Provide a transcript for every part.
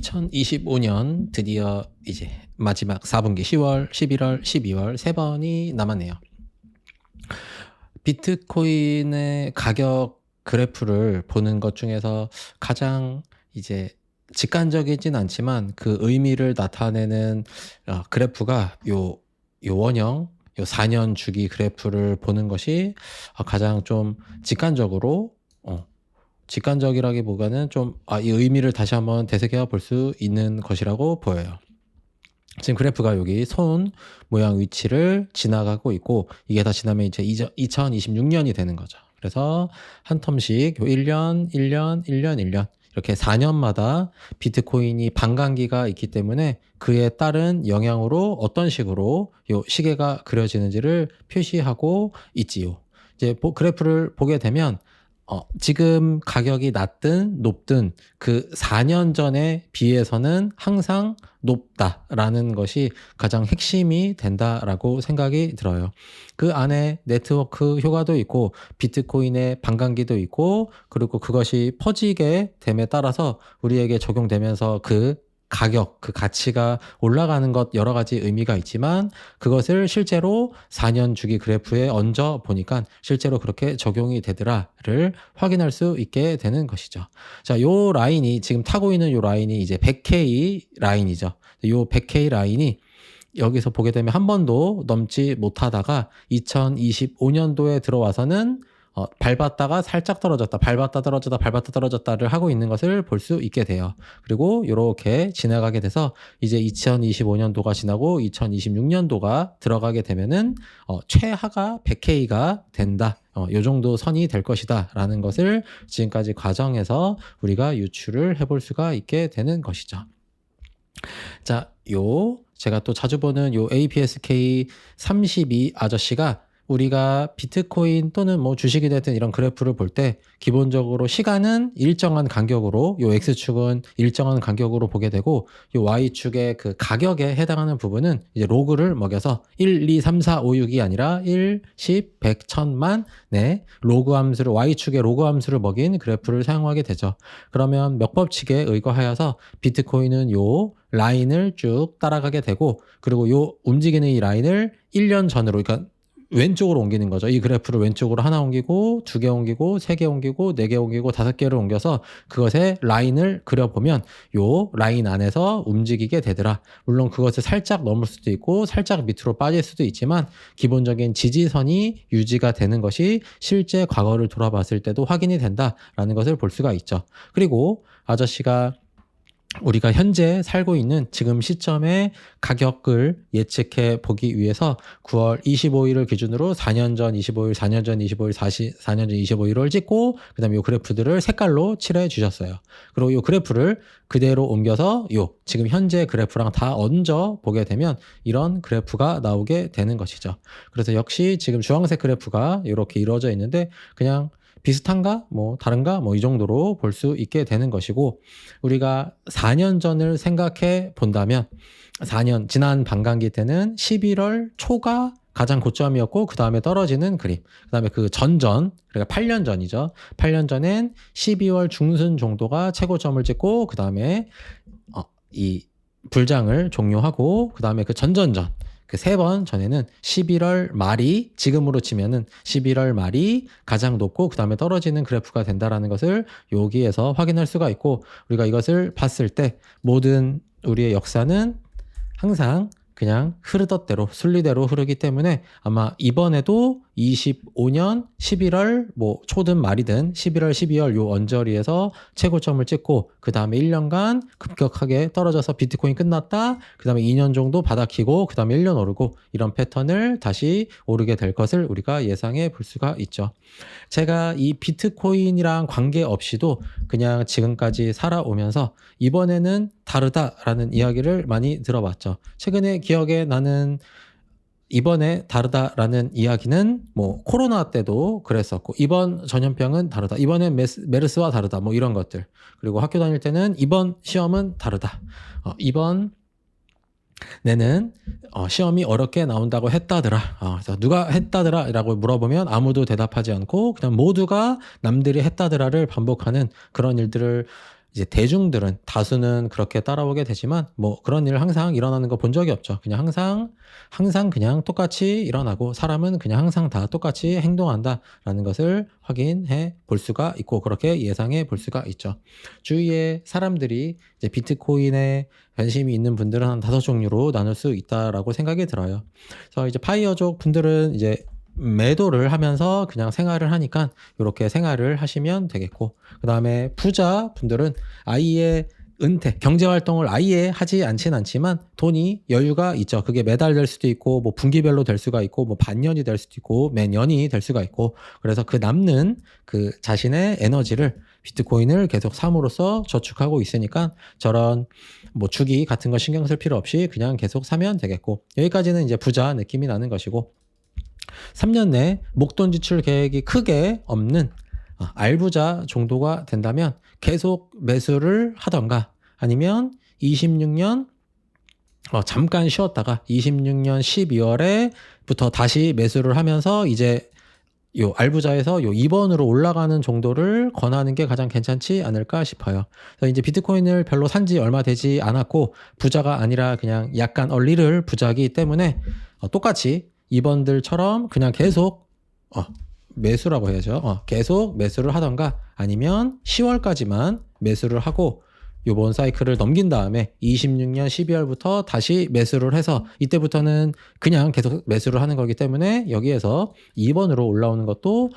2025년 드디어 이제 마지막 4분기 10월, 11월, 12월 세 번이 남았네요. 비트코인의 가격 그래프를 보는 것 중에서 가장 이제 직관적이진 않지만 그 의미를 나타내는 어, 그래프가 요, 요 원형, 요 4년 주기 그래프를 보는 것이 어, 가장 좀 직관적으로 어, 직관적이라기보다는 좀, 아, 이 의미를 다시 한번 되새겨 볼 수 있는 것이라고 보여요. 지금 그래프가 여기 손 모양 위치를 지나가고 있고, 이게 다 지나면 이제 2026년이 되는 거죠. 그래서 한 텀씩 요 1년, 1년, 1년, 1년, 이렇게 4년마다 비트코인이 반감기가 있기 때문에 그에 따른 영향으로 어떤 식으로 요 시계가 그려지는지를 표시하고 있지요. 이제 그래프를 보게 되면 어, 지금 가격이 낮든 높든 그 4년 전에 비해서는 항상 높다라는 것이 가장 핵심이 된다라고 생각이 들어요. 그 안에 네트워크 효과도 있고 비트코인의 반감기도 있고 그리고 그것이 퍼지게 됨에 따라서 우리에게 적용되면서 그 가격, 그 가치가 올라가는 것 여러 가지 의미가 있지만 그것을 실제로 4년 주기 그래프에 얹어 보니까 실제로 그렇게 적용이 되더라를 확인할 수 있게 되는 것이죠. 자, 요 라인이 지금 타고 있는 요 라인이 이제 100K 라인이죠. 요 100K 라인이 여기서 보게 되면 한 번도 넘지 못하다가 2025년도에 들어와서는 어, 밟았다가 살짝 떨어졌다, 밟았다 떨어졌다, 밟았다 떨어졌다를 하고 있는 것을 볼 수 있게 돼요. 그리고 이렇게 지나가게 돼서 이제 2025년도가 지나고 2026년도가 들어가게 되면은 어, 최하가 100K가 된다. 어, 요 정도 선이 될 것이다. 라는 것을 지금까지 과정에서 우리가 유출을 해볼 수가 있게 되는 것이죠. 자, 요, 제가 또 자주 보는 요 APSK 32 아저씨가 우리가 비트코인 또는 뭐 주식이 됐든 이런 그래프를 볼 때 기본적으로 시간은 일정한 간격으로 요 X축은 일정한 간격으로 보게 되고 요 Y축의 그 가격에 해당하는 부분은 이제 로그를 먹여서 1, 2, 3, 4, 5, 6이 아니라 1, 10, 100, 1000만 네 로그 함수를 Y축의 로그 함수를 먹인 그래프를 사용하게 되죠. 그러면 몇 법칙에 의거하여서 비트코인은 요 라인을 쭉 따라가게 되고 그리고 요 움직이는 이 라인을 1년 전으로 그러니까 왼쪽으로 옮기는 거죠. 이 그래프를 왼쪽으로 하나 옮기고 두 개 옮기고 세 개 옮기고 네 개 옮기고 다섯 개를 옮겨서 그것에 라인을 그려보면 요 라인 안에서 움직이게 되더라. 물론 그것을 살짝 넘을 수도 있고 살짝 밑으로 빠질 수도 있지만 기본적인 지지선이 유지가 되는 것이 실제 과거를 돌아봤을 때도 확인이 된다라는 것을 볼 수가 있죠. 그리고 아저씨가 우리가 현재 살고 있는 지금 시점의 가격을 예측해 보기 위해서 9월 25일을 기준으로 4년 전 25일, 4년 전 25일, 40, 4년 전 25일을 찍고 그다음에 이 그래프들을 색깔로 칠해 주셨어요. 그리고 이 그래프를 그대로 옮겨서 요 지금 현재 그래프랑 다 얹어 보게 되면 이런 그래프가 나오게 되는 것이죠. 그래서 역시 지금 주황색 그래프가 이렇게 이루어져 있는데 그냥 비슷한가? 뭐 다른가? 뭐 이 정도로 볼 수 있게 되는 것이고 우리가 4년 전을 생각해 본다면 4년 지난 반감기 때는 11월 초가 가장 고점이었고 그 다음에 떨어지는 그림. 그 다음에 그 전전 그러니까 8년 전이죠. 8년 전엔 12월 중순 정도가 최고점을 찍고 그 다음에 어, 이 불장을 종료하고 그 다음에 그 전전전 그 세 번 전에는 11월 말이 지금으로 치면은 11월 말이 가장 높고 그 다음에 떨어지는 그래프가 된다라는 것을 여기에서 확인할 수가 있고 우리가 이것을 봤을 때 모든 우리의 역사는 항상 그냥 흐르던 대로 순리대로 흐르기 때문에 아마 이번에도 25년 11월 뭐 초든 말이든 11월 12월 요 언저리에서 최고점을 찍고 그 다음에 1년간 급격하게 떨어져서 비트코인 끝났다. 그 다음에 2년 정도 바닥키고 그 다음에 1년 오르고 이런 패턴을 다시 오르게 될 것을 우리가 예상해 볼 수가 있죠. 제가 이 비트코인이랑 관계없이도 그냥 지금까지 살아오면서 이번에는 다르다라는 이야기를 많이 들어봤죠. 최근에 기억에 나는 이번에 다르다라는 이야기는 뭐 코로나 때도 그랬었고 이번 전염병은 다르다. 이번엔 메스, 메르스와 다르다. 뭐 이런 것들. 그리고 학교 다닐 때는 이번 시험은 다르다. 어, 이번 내는 어, 시험이 어렵게 나온다고 했다더라. 어, 누가 했다더라라고 물어보면 아무도 대답하지 않고 그냥 모두가 남들이 했다더라를 반복하는 그런 일들을 이제 대중들은 다수는 그렇게 따라오게 되지만 뭐 그런 일 항상 일어나는 거 본 적이 없죠. 그냥 항상 항상 그냥 똑같이 일어나고 사람은 그냥 항상 다 똑같이 행동한다라는 것을 확인해 볼 수가 있고 그렇게 예상해 볼 수가 있죠. 주위에 사람들이 이제 비트코인에 관심이 있는 분들은 한 다섯 종류로 나눌 수 있다라고 생각이 들어요. 그래서 이제 파이어족 분들은 이제 매도를 하면서 그냥 생활을 하니까 이렇게 생활을 하시면 되겠고 그 다음에 부자 분들은 아예 은퇴, 경제 활동을 아예 하지 않진 않지만 돈이 여유가 있죠. 그게 매달 될 수도 있고 뭐 분기별로 될 수가 있고 뭐 반년이 될 수도 있고 매년이 될 수가 있고. 그래서 그 남는 그 자신의 에너지를 비트코인을 계속 삼으로써 저축하고 있으니까 저런 뭐 주기 같은 거 신경 쓸 필요 없이 그냥 계속 사면 되겠고. 여기까지는 이제 부자 느낌이 나는 것이고 3년 내 목돈 지출 계획이 크게 없는 어, 알부자 정도가 된다면 계속 매수를 하던가 아니면 26년 어, 잠깐 쉬었다가 26년 12월에부터 다시 매수를 하면서 이제 요 알부자에서 요 2번으로 올라가는 정도를 권하는 게 가장 괜찮지 않을까 싶어요. 그래서 이제 비트코인을 별로 산 지 얼마 되지 않았고 부자가 아니라 그냥 약간 얼리를 부자기 때문에 어, 똑같이 2번들처럼 그냥 계속 어, 매수라고 해야죠. 어, 계속 매수를 하던가 아니면 10월까지만 매수를 하고 요번 사이클을 넘긴 다음에 26년 12월부터 다시 매수를 해서 이때부터는 그냥 계속 매수를 하는 거기 때문에 여기에서 2번으로 올라오는 것도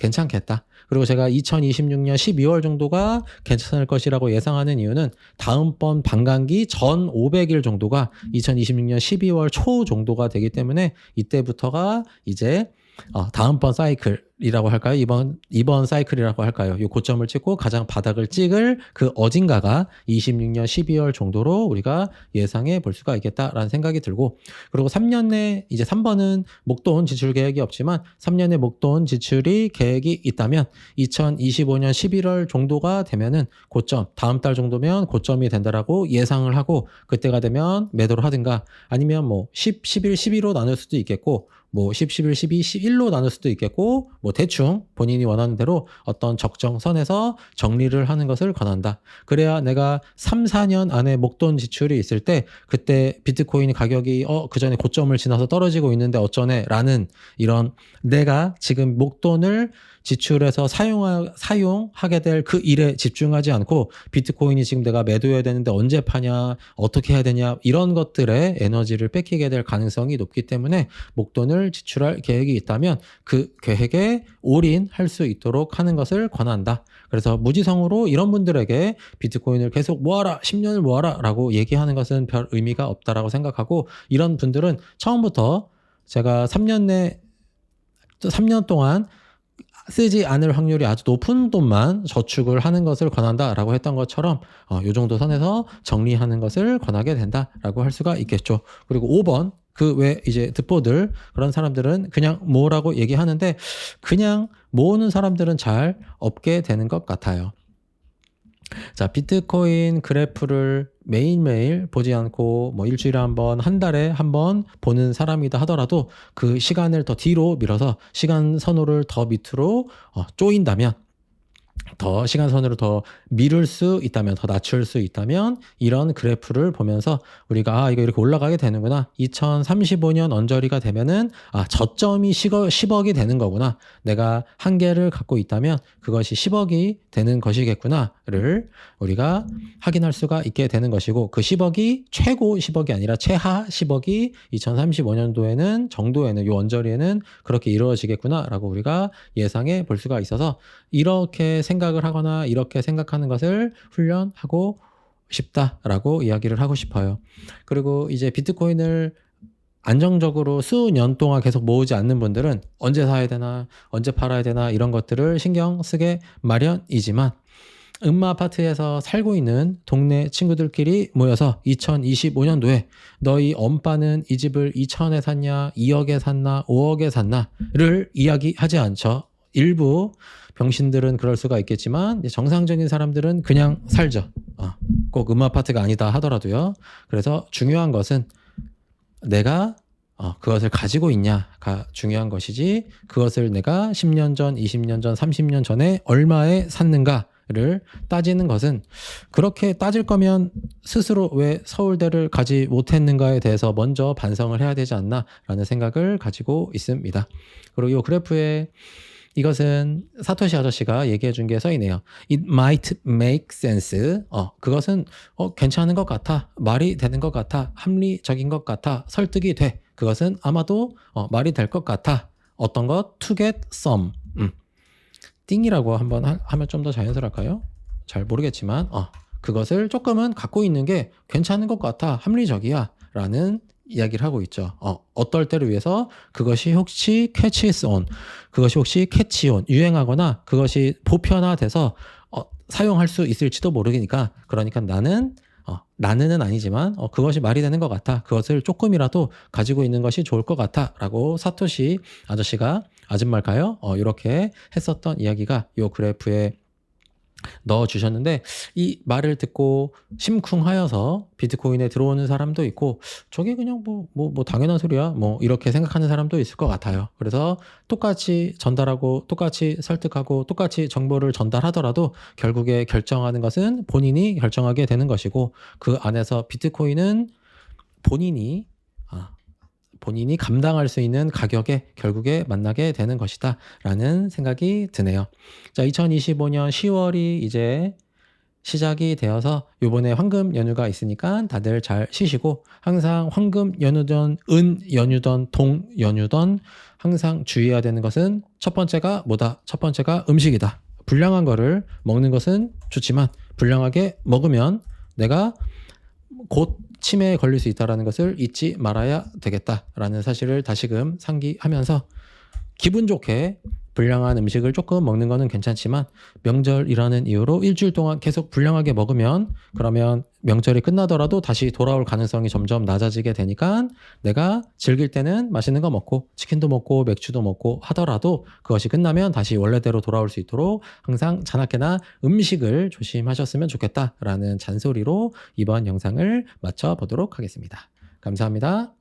괜찮겠다. 그리고 제가 2026년 12월 정도가 괜찮을 것이라고 예상하는 이유는 다음번 반감기 전 500일 정도가 2026년 12월 초 정도가 되기 때문에 이때부터가 이제 어, 다음번 사이클 이라고 할까요? 이번 이번 사이클이라고 할까요? 이 고점을 찍고 가장 바닥을 찍을 그 어딘가가 26년 12월 정도로 우리가 예상해 볼 수가 있겠다라는 생각이 들고 그리고 3년 내 이제 3번은 목돈 지출 계획이 없지만 3년의 목돈 지출이 계획이 있다면 2025년 11월 정도가 되면은 고점 다음 달 정도면 고점이 된다라고 예상을 하고 그때가 되면 매도를 하든가 아니면 뭐 10, 11, 12로 나눌 수도 있겠고 뭐 10, 11, 12, 11로 나눌 수도 있겠고 뭐 대충 본인이 원하는 대로 어떤 적정선에서 정리를 하는 것을 권한다. 그래야 내가 3, 4년 안에 목돈 지출이 있을 때 그때 비트코인 가격이 어 그 전에 고점을 지나서 떨어지고 있는데 어쩌네 라는 이런 내가 지금 목돈을 지출해서 사용하, 사용하게 될 그 일에 집중하지 않고 비트코인이 지금 내가 매도해야 되는데 언제 파냐, 어떻게 해야 되냐, 이런 것들에 에너지를 뺏기게 될 가능성이 높기 때문에 목돈을 지출할 계획이 있다면 그 계획에 올인할 수 있도록 하는 것을 권한다. 그래서 무지성으로 이런 분들에게 비트코인을 계속 모아라, 10년을 모아라 라고 얘기하는 것은 별 의미가 없다라고 생각하고 이런 분들은 처음부터 제가 3년 내 3년 동안 쓰지 않을 확률이 아주 높은 돈만 저축을 하는 것을 권한다라고 했던 것처럼 어, 요 정도 선에서 정리하는 것을 권하게 된다라고 할 수가 있겠죠. 그리고 5번 그외 이제 듣보들 그런 사람들은 그냥 모으라고 얘기하는데 그냥 모으는 사람들은 잘 없게 되는 것 같아요. 자, 비트코인 그래프를 매일매일 보지 않고 뭐 일주일에 한 번, 한 달에 한 번 보는 사람이다 하더라도 그 시간을 더 뒤로 밀어서 시간 선호를 더 밑으로 어, 쪼인다면 더 시간선으로 더 미룰 수 있다면 더 낮출 수 있다면 이런 그래프를 보면서 우리가 아 이거 이렇게 올라가게 되는구나. 2035년 언저리가 되면은 아 저점이 10억 이 되는 거구나. 내가 한계를 갖고 있다면 그것이 10억이 되는 것이겠구나를 우리가 확인할 수가 있게 되는 것이고 그 10억이 최고 10억이 아니라 최하 10억이 2035년도에는 정도에는 요 언저리에는 그렇게 이루어지겠구나라고 우리가 예상해 볼 수가 있어서 이렇게 생각을 하거나 이렇게 생각하는 것을 훈련하고 싶다라고 이야기를 하고 싶어요. 그리고 이제 비트코인을 안정적으로 수년 동안 계속 모으지 않는 분들은 언제 사야 되나, 언제 팔아야 되나 이런 것들을 신경 쓰게 마련이지만 음마 아파트에서 살고 있는 동네 친구들끼리 모여서 2025년도에 너희 엄빠는 이 집을 2천에 샀냐, 2억에 샀나, 5억에 샀나를 이야기하지 않죠. 일부 병신들은 그럴 수가 있겠지만 정상적인 사람들은 그냥 살죠. 어, 꼭 음아파트가 아니다 하더라도요. 그래서 중요한 것은 내가 어, 그것을 가지고 있냐가 중요한 것이지 그것을 내가 10년 전, 20년 전, 30년 전에 얼마에 샀는가 를 따지는 것은 그렇게 따질 거면 스스로 왜 서울대를 가지 못했는가에 대해서 먼저 반성을 해야 되지 않나라는 생각을 가지고 있습니다. 그리고 이 그래프에 이것은 사토시 아저씨가 얘기해 준 게 써 있네요. It might make sense. 어, 그것은 어, 괜찮은 것 같아. 말이 되는 것 같아. 합리적인 것 같아. 설득이 돼. 그것은 아마도 어, 말이 될 것 같아. 어떤 것? To get some. 음. 띵이라고 한번 하, 하면 좀 더 자연스러울까요? 잘 모르겠지만 어, 그것을 조금은 갖고 있는 게 괜찮은 것 같아. 합리적이야. 라는 이야기를 하고 있죠. 어, 어떨 때를 위해서 그것이 혹시 캐치스 온, 그것이 혹시 캐치 온, 유행하거나 그것이 보편화돼서 어, 사용할 수 있을지도 모르니까 그러니까 나는 어, 나는은 아니지만 어, 그것이 말이 되는 것 같아. 그것을 조금이라도 가지고 있는 것이 좋을 것 같아. 라고 사토시 아저씨가 아줌말까요? 어, 이렇게 했었던 이야기가 요 그래프에 넣어 주셨는데 이 말을 듣고 심쿵하여서 비트코인에 들어오는 사람도 있고 저게 그냥 뭐뭐 뭐 당연한 소리야 뭐 이렇게 생각하는 사람도 있을 것 같아요. 그래서 똑같이 전달하고 똑같이 설득하고 똑같이 정보를 전달하더라도 결국에 결정하는 것은 본인이 결정하게 되는 것이고 그 안에서 비트코인은 본인이 아, 본인이 감당할 수 있는 가격에 결국에 만나게 되는 것이다 라는 생각이 드네요. 자, 2025년 10월이 이제 시작이 되어서 요번에 황금 연휴가 있으니까 다들 잘 쉬시고 항상 황금 연휴든 은 연휴든 동 연휴든 항상 주의해야 되는 것은 첫 번째가 뭐다? 첫 번째가 음식이다. 불량한 거를 먹는 것은 좋지만 불량하게 먹으면 내가 곧 치매에 걸릴 수 있다는 것을 잊지 말아야 되겠다라는 사실을 다시금 상기하면서 기분 좋게 불량한 음식을 조금 먹는 거는 괜찮지만 명절이라는 이유로 일주일 동안 계속 불량하게 먹으면 그러면 명절이 끝나더라도 다시 돌아올 가능성이 점점 낮아지게 되니까 내가 즐길 때는 맛있는 거 먹고 치킨도 먹고 맥주도 먹고 하더라도 그것이 끝나면 다시 원래대로 돌아올 수 있도록 항상 자나깨나 음식을 조심하셨으면 좋겠다라는 잔소리로 이번 영상을 마쳐 보도록 하겠습니다. 감사합니다.